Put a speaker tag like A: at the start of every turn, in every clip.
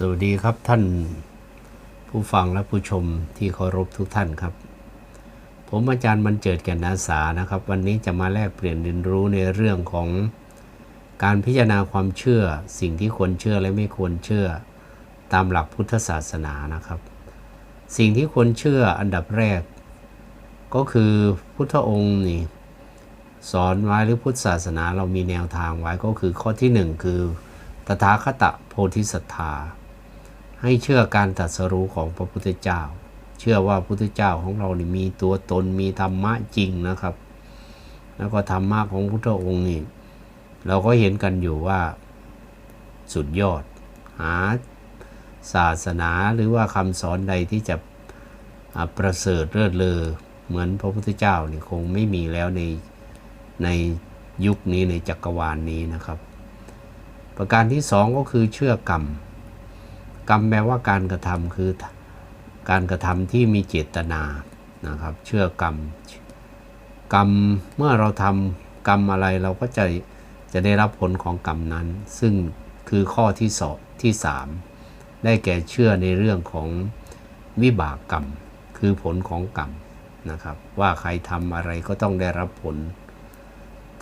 A: สวัสดีครับท่านผู้ฟังและผู้ชมที่เคารพทุกท่านครับ ผมอาจารย์บรรเจิดแก่นอาสานะครับ วันนี้จะมาแลกเปลี่ยนเรียนรู้ในเรื่องของการพิจารณาความเชื่อ สิ่งที่ควรเชื่อและไม่ควรเชื่อ ตามหลักพุทธศาสนานะครับ สิ่งที่ควรเชื่ออันดับแรก ก็คือพุทธองค์นี่สอนไว้หรือพุทธศาสนาเรามีแนวทางไว้ก็คือข้อที่หนึ่งคือตถาคตโพธิสัตธา ให้เชื่อการตรัสรู้ของพระพุทธเจ้า เชื่อว่าพระพุทธเจ้าของเรานี่มีตัวตนมีธรรมะจริงนะครับ แล้วก็ธรรมะของพุทธองค์นี่เราก็เห็นกันอยู่ว่าสุดยอด หาศาสนาหรือว่าคำสอนใดที่จะประเสริฐเลิศเลอเหมือนพระพุทธเจ้านี่คงไม่มีแล้วในในยุคนี้ในจักรวาลนนี้นะครับ ประการที่สองก็คือเชื่อกรรม กรรมแปลว่าการกระทำคือการกระทำที่มีเจตนานะครับ เชื่อกรรมกรรมเมื่อเราทำกรรมอะไรเราก็จะจะได้รับผลของกรรมนั้น ซึ่งคือข้อที่สองที่สามได้แก่เชื่อในเรื่องของวิบากกรรม คือผลของกรรมนะครับ ว่าใครทำอะไรก็ต้องได้รับผล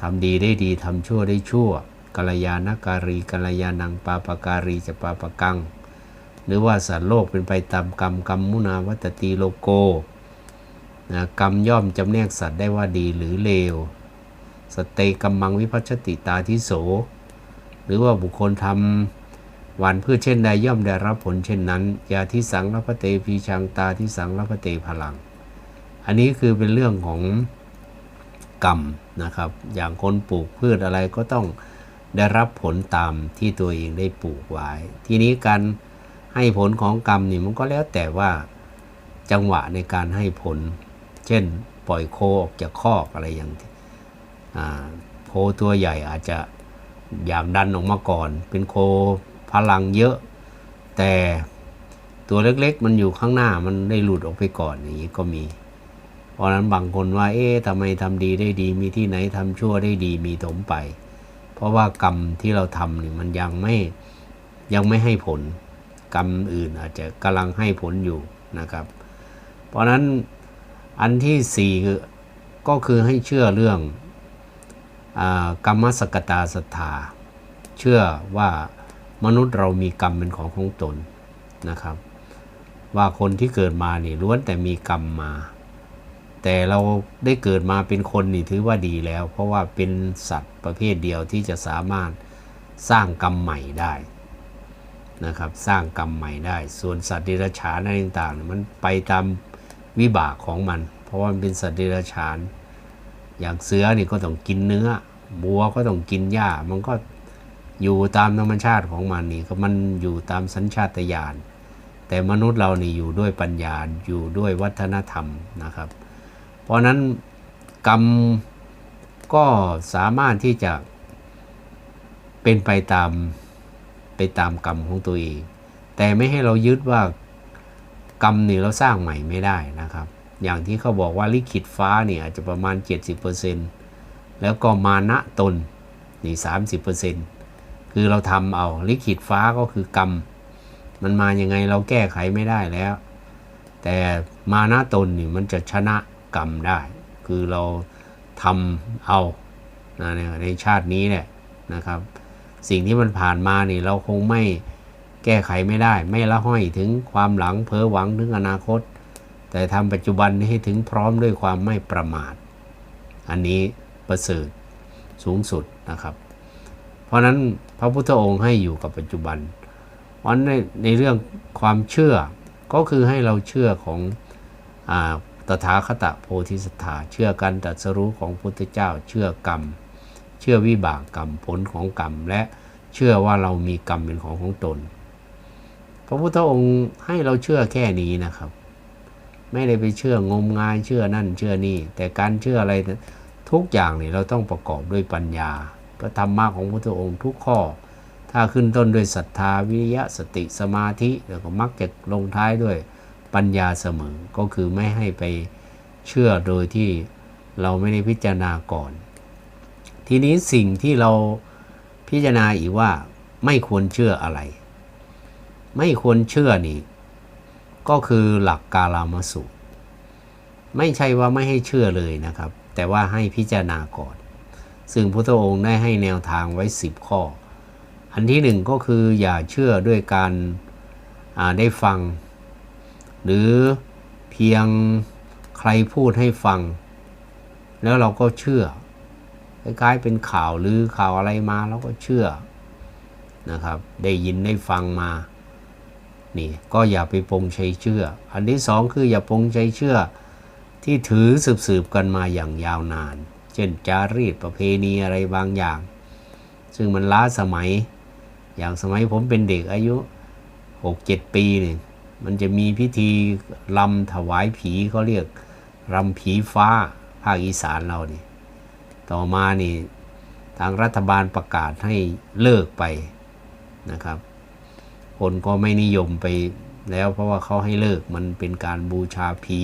A: ทำดีได้ดีทำชั่วได้ชั่วกัลยาณการีกัลยาณังปาปการีจะปาปกัง หรือว่าสัตว์โลกเป็นไปตามกรรมกรรมมุนาวัตตีโลโกนะกรรมย่อมจำแนกสัตว์ได้ว่าดีหรือเลว สเตกัมมังวิพัชติตาทิโส หรือว่าบุคคลทำหวานพืชเช่นใดย่อมได้รับผลเช่นนั้น ยาที่สังรพเตพีชังตาที่สังรพเตพลัง อันนี้คือเป็นเรื่องของกรรมนะครับ อย่างคนปลูกพืชอะไรก็ต้องได้รับผลตามที่ตัวเองได้ปลูกไว้ ทีนี้การ ให้ผลของกรรมนี่มันก็แล้วแต่ว่าจังหวะในการให้ผล เช่นปล่อยโคออกจากคอกอะไรอย่างที่โคตัวใหญ่อาจจะอยากดันออกมาก่อน เป็นโคพลังเยอะ แต่ตัวเล็กๆ มันอยู่ข้างหน้ามันได้หลุดออกไปก่อนอย่างนี้ก็มี เพราะนั้นบางคนว่า เอ๊ะทำไมทำดีได้ดี มีที่ไหนทำชั่วได้ดีมีถมไป เพราะว่ากรรมที่เราทำนี่มันยังไม่ยังไม่ให้ผล กรรมอื่นอาจจะกำลังให้ผลอยู่นะครับ เพราะนั้นอันที่สี่คือก็คือให้เชื่อเรื่องอกรรมสกตาศรัทธา เชื่อว่ามนุษย์เรามีกรรมเป็นของของตนนะครับ ว่าคนที่เกิดมานี่ล้วนแต่มีกรรมมา แต่เราได้เกิดมาเป็นคนนี่ถือว่าดีแล้ว เพราะว่าเป็นสัตว์ประเภทเดียวที่จะสามารถสร้างกรรมใหม่ได้ นะครับสร้างกรรมใหม่ได้ ส่วนสัตว์เดรัจฉานอะไรต่างๆมันไปตามวิบากของมัน เพราะว่ามันเป็นสัตว์เดรัจฉาน อย่างเสือนี่ก็ต้องกินเนื้อบัวก็ต้องกินหญ้า มันก็อยู่ตามธรรมชาติของมันนี่ก็มันอยู่ตามสัญชาตญาณแต่มนุษย์เรานี่อยู่ด้วยปัญญาอยู่ด้วยวัฒนธรรมนะครับ เพราะนั้นกรรมก็สามารถที่จะเป็นไปตาม ไปตามกรรมของตัวเอง แต่ไม่ให้เรายึดว่ากรรมนี่เราสร้างใหม่ไม่ได้นะครับ อย่างที่เขาบอกว่าลิขิตฟ้าเนี่ยอาจจะประมาณ 70%แล้วก็มานะตนนี่30%คือเราทำเอาลิขิตฟ้าก็คือกรรม มันมายังไงเราแก้ไขไม่ได้แล้ว แต่มานะตนนี่มันจะชนะกรรมได้ คือเราทำเอาในชาตินี้เนี่ยนะครับ สิ่งที่มันผ่านมานี่เราคงไม่แก้ไขไม่ได้ ไม่ละห้อยถึงความหลังเพ้อหวังถึงอนาคต แต่ทำปัจจุบันให้ถึงพร้อมด้วยความไม่ประมาท อันนี้ประเสริฐสูงสุดนะครับ เพราะนั้นพระพุทธองค์ให้อยู่กับปัจจุบันเพราะในในเรื่องความเชื่อก็คือให้เราเชื่อของอตถาคตโพธิสัตธาเชื่อการตรัสรู้ของพุทธเจ้าเชื่อกรรม ชื่อวิบากกรรมผลของกรรม และเชื่อว่าเรามีกรรมเป็นของของตน พระพุทธองค์ให้เราเชื่อแค่นี้นะครับ ไม่ได้ไปเชื่องมงายเชื่อนั่นเชื่อนี่ แต่การเชื่ออะไรทุกอย่างเนี่ยเราต้องประกอบด้วยปัญญาก็ธรรมะของพระพุทธองค์ทุกข้อ ถ้าขึ้นต้นด้วยศรัทธาวิริยะสติสมาธิแล้วก็มักจะลงท้ายด้วยปัญญาเสมอ ก็คือไม่ให้ไปเชื่อโดยที่เราไม่ได้พิจารณาก่อน ทีนี้สิ่งที่เราพิจารณาอีกว่าไม่ควรเชื่ออะไร ไม่ควรเชื่อนี่ ก็คือหลักกาลามสูตร ไม่ใช่ว่าไม่ให้เชื่อเลยนะครับ แต่ว่าให้พิจารณาก่อน ซึ่งพระองค์ได้ให้แนวทางไว้ 10 ข้อ อันที่หนึ่งก็คืออย่าเชื่อด้วยการได้ฟัง หรือเพียงใครพูดให้ฟัง แล้วเราก็เชื่อ คล้ายๆเป็นข่าวหรือข่าวอะไรมาเราก็เชื่อนะครับ ได้ยินได้ฟังมานี่ก็อย่าไปปงใจเชื่อ อันที่สองคืออย่าปงใจเชื่อ ที่ถือสืบๆกันมาอย่างยาวนาน เช่นจารีตประเพณีอะไรบางอย่าง ซึ่งมันล้าสมัย อย่างสมัยผมเป็นเด็กอายุ6-7ปีนี่มันจะมีพิธีลำถวายผีเขาเรียกรำผีฟ้าภาคอีสานเราเนี่ย ต่อมานี่ทางรัฐบาลประกาศให้เลิกไปนะครับ คนก็ไม่นิยมไปแล้วเพราะว่าเขาให้เลิกมันเป็นการบูชาผี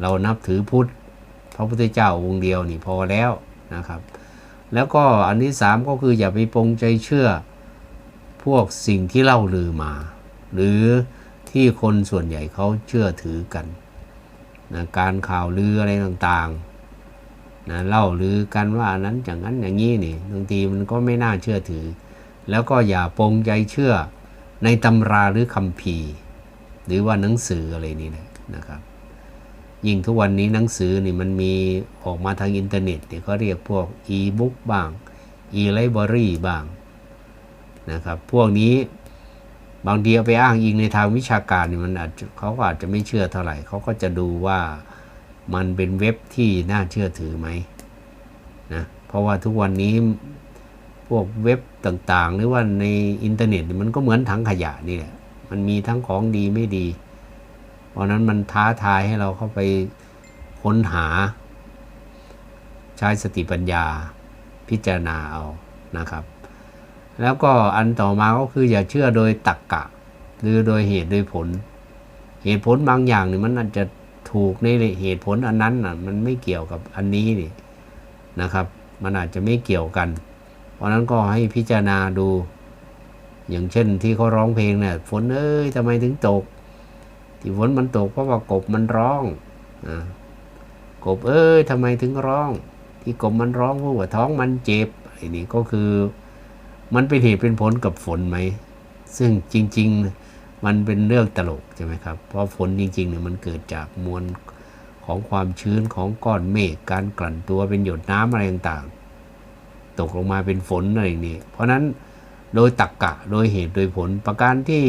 A: เรานับถือพุทธพระพุทธเจ้าองค์เดียวนี่พอแล้วนะครับ แล้วก็อันที่สามก็คืออย่าไปปรงใจเชื่อพวกสิ่งที่เล่าลือมา หรือที่คนส่วนใหญ่เขาเชื่อถือกันนะการข่าวลืออะไรต่างๆ นะเล่าลือกันว่านั้นอย่างนั้นอย่างนี้นี่บางทีมันก็ไม่น่าเชื่อถือ แล้วก็อย่าปรงใจเชื่อในตำราหรือคำพีหรือว่าหนังสืออะไรนี่นะนะครับ ยิ่งทุกวันนี้หนังสือนี่มันมีออกมาทางอินเทอร์เน็ตเนี่ยเขาเรียกพวกอีบุ๊กบ้างอีไลบรารีบ้างนะครับ พวกนี้บางทีเอาไปอ้างอิงในทางวิชาการนี่มันอาจเขาก็อาจจะไม่เชื่อเท่าไหร่เขาก็จะดูว่า มันเป็นเว็บที่น่าเชื่อถือไหมนะเพราะว่าทุกวันนี้พวกเว็บต่างๆ หรือว่าในอินเทอร์เน็ตมันก็เหมือนถังขยะนี่แหละมันมีทั้งของดีไม่ดี เพราะนั้นมันท้าทายให้เราเข้าไปค้นหา ใช้สติปัญญาพิจารณาเอานะครับ แล้วก็อันต่อมาก็คืออย่าเชื่อโดยตักกะ หรือโดยเหตุโดยผล เหตุผลบางอย่างนี่มันอาจจะ ถูกในเหตุผลอันนั้นน่ะมันไม่เกี่ยวกับอันนี้นี่นะครับ มันอาจจะไม่เกี่ยวกัน เพราะนั้นก็ให้พิจารณาดู อย่างเช่นที่เขาร้องเพลงเนี่ยฝนเอ้ยทำไมถึงตก ที่ฝนมันตกเพราะว่ากบมันร้องนะกบเอ้ยทำไมถึงร้อง ที่กบมันร้องเพราะว่าท้องมันเจ็บไอ้นี่ก็คือ มันเป็นเหตุเป็นผลกับฝนไหม ซึ่งจริง ๆ มันเป็นเรื่องตลกใช่ไหมครับ เพราะฝนจริงๆเนี่ยมันเกิดจากมวลของความชื้นของก้อนเมฆการกลั่นตัวเป็นหยดน้ำอะไรต่างๆ ตกลงมาเป็นฝนอะไรอย่างนี่เพราะนั้นโดยตักกะโดยเหตุโดยผลประการที่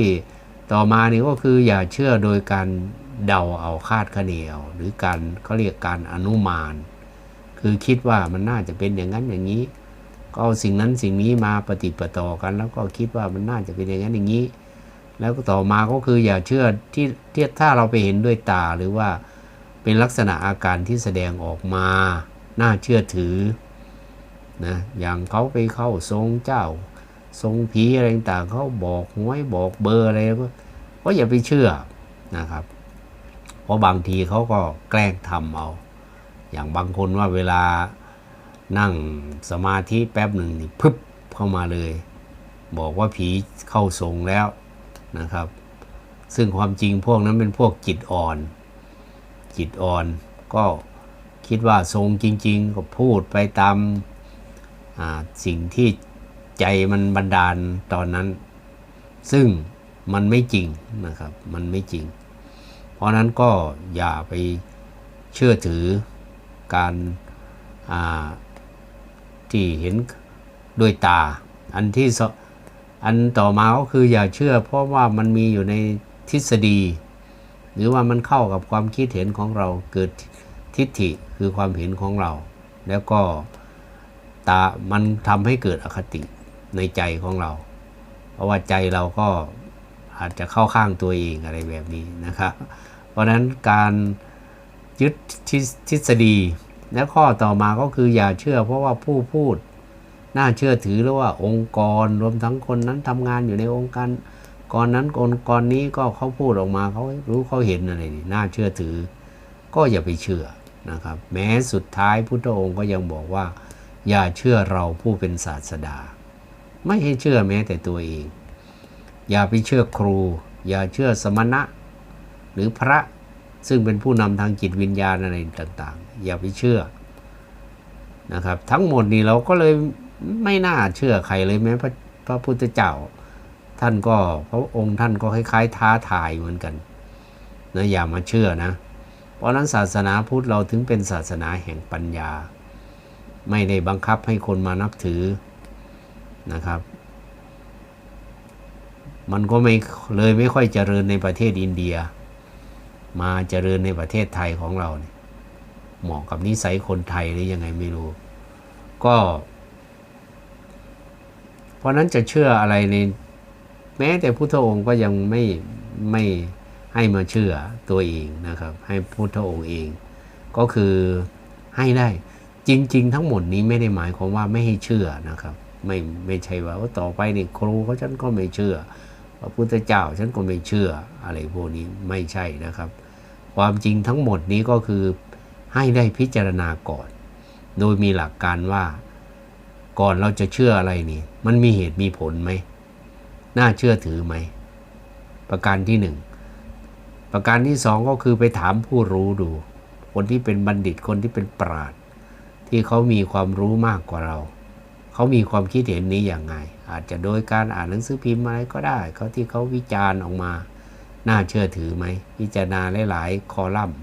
A: ต่อมานี่ก็คืออย่าเชื่อโดยการเดาเอาคาดคะเนเอาหรือการเขาเรียกการอนุมาน คือคิดว่ามันน่าจะเป็นอย่างนั้นอย่างนี้ ก็เอาสิ่งนั้นสิ่งนี้มาปฏิปต่อกัน แล้วก็คิดว่ามันน่าจะเป็นอย่างนั้นอย่างนี้ แล้วต่อมาก็คืออย่าเชื่อที่ที่ถ้าเราไปเห็นด้วยตาหรือว่าเป็นลักษณะอาการที่แสดงออกมาน่าเชื่อถือนะอย่างเขาไปเข้าทรงเจ้า ทรงผีอะไรต่างเขาบอกหวยบอกเบอร์อะไรก็ก็อย่าไปเชื่อนะครับ เพราะบางทีเขาก็แกล้งทำเอา อย่างบางคนว่าเวลานั่งสมาธิแป๊บหนึ่งนี่พึบเข้ามาเลย บอกว่าผีเข้าทรงแล้ว นะครับ ซึ่งความจริงพวกนั้นเป็นพวกจิตอ่อน จิตอ่อนก็คิดว่าทรงจริง ๆ ก็พูดไปตามสิ่งที่ใจมันบันดาลตอนนั้น ซึ่งมันไม่จริงนะครับ มันไม่จริง เพราะนั้นก็อย่าไปเชื่อถือการที่เห็นด้วยตา อันที่ อันต่อมาก็คืออย่าเชื่อ เพราะว่ามันมีอยู่ในทฤษฎี หรือว่ามันเข้ากับความคิดเห็นของเราเกิดทิฏฐิคือความเห็นของเรา แล้วก็ตามันทำให้เกิดอคติในใจของเรา เพราะว่าใจเราก็อาจจะเข้าข้างตัวเองอะไรแบบนี้นะครับเพราะนั้นการยึดทฤษฎีและข้อต่อมาก็คืออย่าเชื่อ เพราะว่าผู้พูด น่าเชื่อถือแล้วว่าองค์กรรวมทั้งคนนั้นทำงานอยู่ในองค์การกรนั้นองค์กรนี้ก็เขาพูดออกมาเขารู้เขาเห็นอะไรนี่น่าเชื่อถือ ก็อย่าไปเชื่อนะครับ แม้สุดท้ายพุทธองค์ก็ยังบอกว่า อย่าเชื่อเราผู้เป็นศาสดา ไม่ให้เชื่อแม้แต่ตัวเอง อย่าไปเชื่อครู อย่าเชื่อสมณะ หรือพระซึ่งเป็นผู้นำทางจิตวิญญาณอะไรต่าง ๆ อย่าไปเชื่อนะครับ ทั้งหมดนี้เราก็เลย ไม่น่าเชื่อใครเลยแม้พระพระพุทธเจ้า ท่านก็พระองค์ท่านก็คล้ายๆ ท้าทายเหมือนกันนะอย่ามาเชื่อนะ เพราะฉะนั้นศาสนาพุทธเราถึงเป็นศาสนาแห่งปัญญา ไม่ได้บังคับให้คนมานับถือนะครับ มันก็ไม่เลยไม่ค่อยเจริญในประเทศอินเดีย มาเจริญในประเทศไทยของเราเนี่ยเหมาะกับนิสัยคนไทยหรือยังไงไม่รู้ ก็ เพราะนั้นจะเชื่ออะไรในแม้แต่พุทธองค์ก็ยังไม่ไม่ให้มาเชื่อตัวเองนะครับ ให้พุทธองค์เอง ก็คือให้ได้จริง ๆ ทั้งหมดนี้ไม่ได้หมายความว่าไม่ให้เชื่อนะครับ ไม่ไม่ใช่ว่าว่าต่อไปนี่ครูเขาฉันก็ไม่เชื่อพระพุทธเจ้าฉันก็ไม่เชื่ออะไรพวกนี้ไม่ใช่นะครับ ความจริงทั้งหมดนี้ก็คือให้ได้พิจารณาก่อน โดยมีหลักการว่า ก่อนเราจะเชื่ออะไรนี่ มันมีเหตุมีผลไหม น่าเชื่อถือไหม ประการที่หนึ่ง ประการที่สองก็คือไปถามผู้รู้ดู คนที่เป็นบัณฑิตคนที่เป็นปราชญ์ที่เขามีความรู้มากกว่าเรา เขามีความคิดเห็นนี้อย่างไง อาจจะโดยการอ่านหนังสือพิมพ์อะไรก็ได้ เขาที่เขาวิจารณ์ออกมา น่าเชื่อถือไหมพิจารณาหลายๆคอลัมน์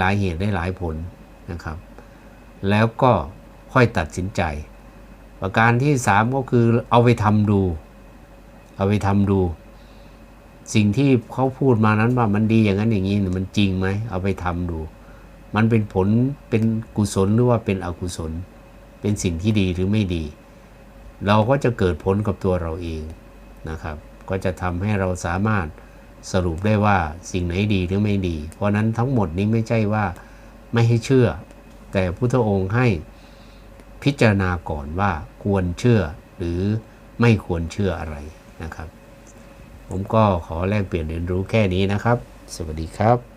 A: หลายเหตุหลายผลนะครับ แล้วก็ค่อยตัดสินใจ ประการที่สามก็คือเอาไปทำดู เอาไปทำดู สิ่งที่เขาพูดมานั้นว่ามันดีอย่างนั้นอย่างนี้มันจริงไหมเอาไปทำดู มันเป็นผลเป็นกุศลหรือว่าเป็นอกุศล เป็นสิ่งที่ดีหรือไม่ดี เราก็จะเกิดผลกับตัวเราเองนะครับ ก็จะทำให้เราสามารถสรุปได้ว่าสิ่งไหนดีหรือไม่ดี เพราะนั้นทั้งหมดนี้ไม่ใช่ว่าไม่ให้เชื่อ แต่พุทธองค์ให้ พิจารณาก่อนว่าควรเชื่อหรือไม่ควรเชื่ออะไรนะครับ ผมก็ขอแลกเปลี่ยนเรียนรู้แค่นี้นะครับ สวัสดีครับ